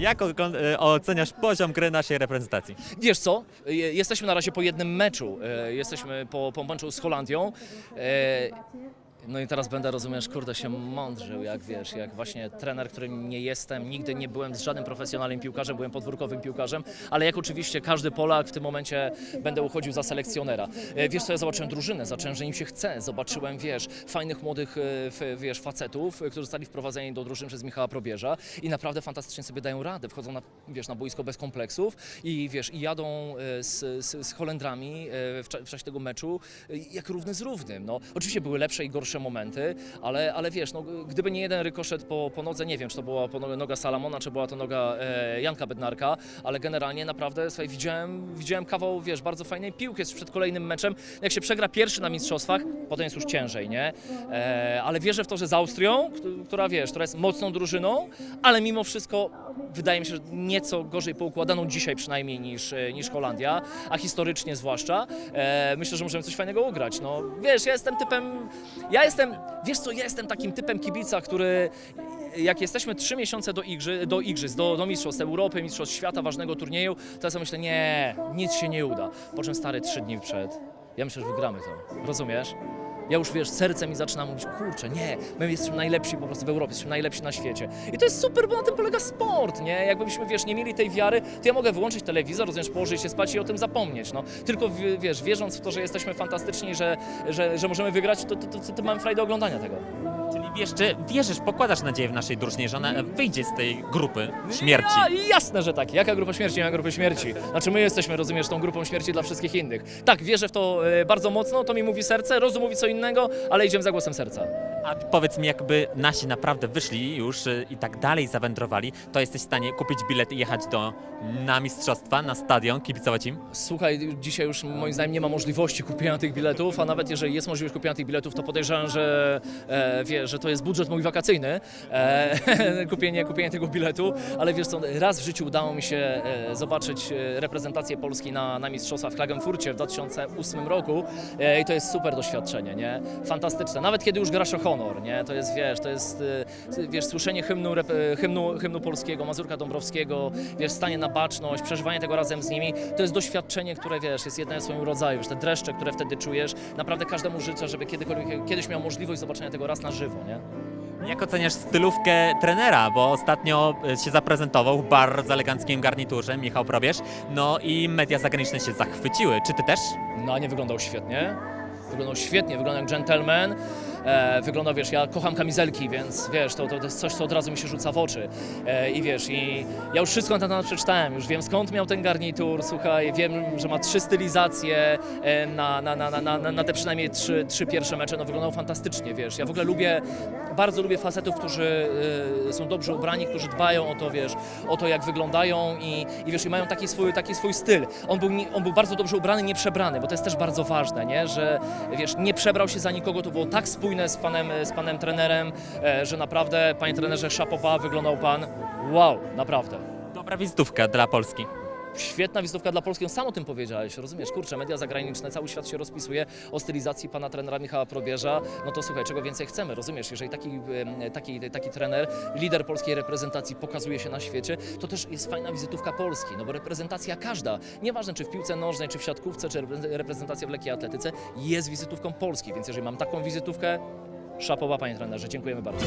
Jak e, oceniasz poziom gry naszej reprezentacji? Wiesz co, Je- jesteśmy na razie po jednym meczu, E, jesteśmy po, po meczu z Holandią. No i teraz będę, rozumiesz, kurde, się mądrzył, jak wiesz, jak właśnie trener, którym nie jestem, nigdy nie byłem z żadnym profesjonalnym piłkarzem, byłem podwórkowym piłkarzem, ale jak oczywiście każdy Polak w tym momencie będę uchodził za selekcjonera. E, Wiesz co, ja zobaczyłem drużynę, zacząłem, że im się chce, zobaczyłem, wiesz, fajnych młodych, e, wiesz, facetów, e, którzy zostali wprowadzeni do drużyny przez Michała Probierza i naprawdę fantastycznie sobie dają radę, wchodzą na, wiesz, na boisko bez kompleksów i wiesz, i jadą z, z, z Holendrami w, w czasie tego meczu jak równy z równym. No, oczywiście były lepsze i gorsze momenty, ale, ale wiesz, no, gdyby nie jeden rykoszet po, po nodze, nie wiem, czy to była po no- noga Salamona, czy była to noga e, Janka Bednarka, ale generalnie naprawdę słuchaj, widziałem, widziałem kawał, wiesz, bardzo fajnej piłki jest przed kolejnym meczem. Jak się przegra pierwszy na mistrzostwach, potem jest już ciężej, nie? E, ale wierzę w to, że z Austrią, któ- która wiesz, która jest mocną drużyną, ale mimo wszystko wydaje mi się, że nieco gorzej poukładaną dzisiaj przynajmniej niż, e, niż Holandia, a historycznie zwłaszcza. E, myślę, że możemy coś fajnego ugrać. No, wiesz, ja jestem typem, ja jestem, wiesz co, ja jestem takim typem kibica, który jak jesteśmy trzy miesiące do, igrzy, do igrzysk, do, do mistrzostw Europy, mistrzostw świata, ważnego turnieju, to ja sobie myślę, nie, nic się nie uda. Po czym stary trzy dni przed, ja myślę, że wygramy to, rozumiesz? Ja już wiesz, serce mi zaczyna mówić, kurczę, nie, my jesteśmy najlepsi po prostu w Europie, jesteśmy najlepsi na świecie. I to jest super, bo na tym polega sport, nie? Jakbyśmy, wiesz, nie mieli tej wiary, to ja mogę wyłączyć telewizor, rozumiesz, położyć się spać i o tym zapomnieć, no. Tylko, wiesz, wierząc w to, że jesteśmy fantastyczni, że, że, że możemy wygrać, to, to, to, to mamy frajdę oglądania tego. Czyli wiesz, czy wierzysz, pokładasz nadzieję w naszej drużynie, że ona e, wyjdzie z tej grupy śmierci? Ja, jasne, że tak. Jaka grupa śmierci? Nie ma grupy śmierci. Znaczy my jesteśmy, rozumiesz, tą grupą śmierci dla wszystkich innych. Tak, wierzę w to e, bardzo mocno, to mi mówi serce, rozum mówi co innego, ale idziemy za głosem serca. A powiedz mi, jakby nasi naprawdę wyszli już y, i tak dalej zawędrowali, to jesteś w stanie kupić bilet i jechać do, na mistrzostwa, na stadion, kibicować im? Słuchaj, dzisiaj już moim zdaniem nie ma możliwości kupienia tych biletów, a nawet jeżeli jest możliwość kupienia tych biletów, to podejrzewam, że e, wie, że to jest budżet mój wakacyjny, e, kupienie, kupienie tego biletu, ale wiesz co, raz w życiu udało mi się e, zobaczyć e, reprezentację Polski na, na Mistrzostwach w Klagenfurcie w 2008 roku e, i to jest super doświadczenie, nie? Fantastyczne. Nawet kiedy już grasz o honor, nie? To jest, wiesz, to jest, e, wiesz, słyszenie hymnu, e, hymnu, hymnu polskiego, Mazurka Dąbrowskiego, wiesz, stanie na baczność, przeżywanie tego razem z nimi, to jest doświadczenie, które, wiesz, jest jednym w swoim rodzaju, wiesz, te dreszcze, które wtedy czujesz, naprawdę każdemu życzę, żeby kiedykolwiek, kiedyś miał możliwość zobaczenia tego raz na żywo, nie? Jak oceniasz stylówkę trenera, bo ostatnio się zaprezentował w bardzo eleganckim garniturze Michał Probierz, no i media zagraniczne się zachwyciły. Czy ty też? No nie wyglądał świetnie. Wyglądał świetnie, wyglądał jak gentleman. E, wyglądał, wiesz, ja kocham kamizelki, więc wiesz, to, to, jest coś, co od razu mi się rzuca w oczy. E, I wiesz, i ja już wszystko na ten temat przeczytałem, już wiem skąd miał ten garnitur, słuchaj, wiem, że ma trzy stylizacje e, na, na, na, na, na, na te przynajmniej trzy, trzy pierwsze mecze, no wyglądał fantastycznie, wiesz. Ja w ogóle lubię, bardzo lubię facetów, którzy e, są dobrze ubrani, którzy dbają o to, wiesz, o to jak wyglądają i, i wiesz, i mają taki swój, taki swój styl. On był, on był bardzo dobrze ubrany, nie przebrany, bo to jest też bardzo ważne, nie? że wiesz, nie przebrał się za nikogo, to było tak spójne z panem, z panem trenerem, e, że naprawdę, panie trenerze, szapopa, wyglądał pan, wow, naprawdę. Dobra wizytówka dla Polski. Świetna wizytówka dla Polski, on sam o tym powiedziałeś, rozumiesz, kurczę, media zagraniczne, cały świat się rozpisuje o stylizacji pana trenera Michała Probierza, no to słuchaj, czego więcej chcemy, rozumiesz, jeżeli taki, taki, taki trener, lider polskiej reprezentacji pokazuje się na świecie, to też jest fajna wizytówka Polski, no bo reprezentacja każda, nieważne czy w piłce nożnej, czy w siatkówce, czy repre- reprezentacja w lekkiej atletyce, jest wizytówką Polski, więc jeżeli mam taką wizytówkę, szapowa panie trenerze, dziękujemy bardzo.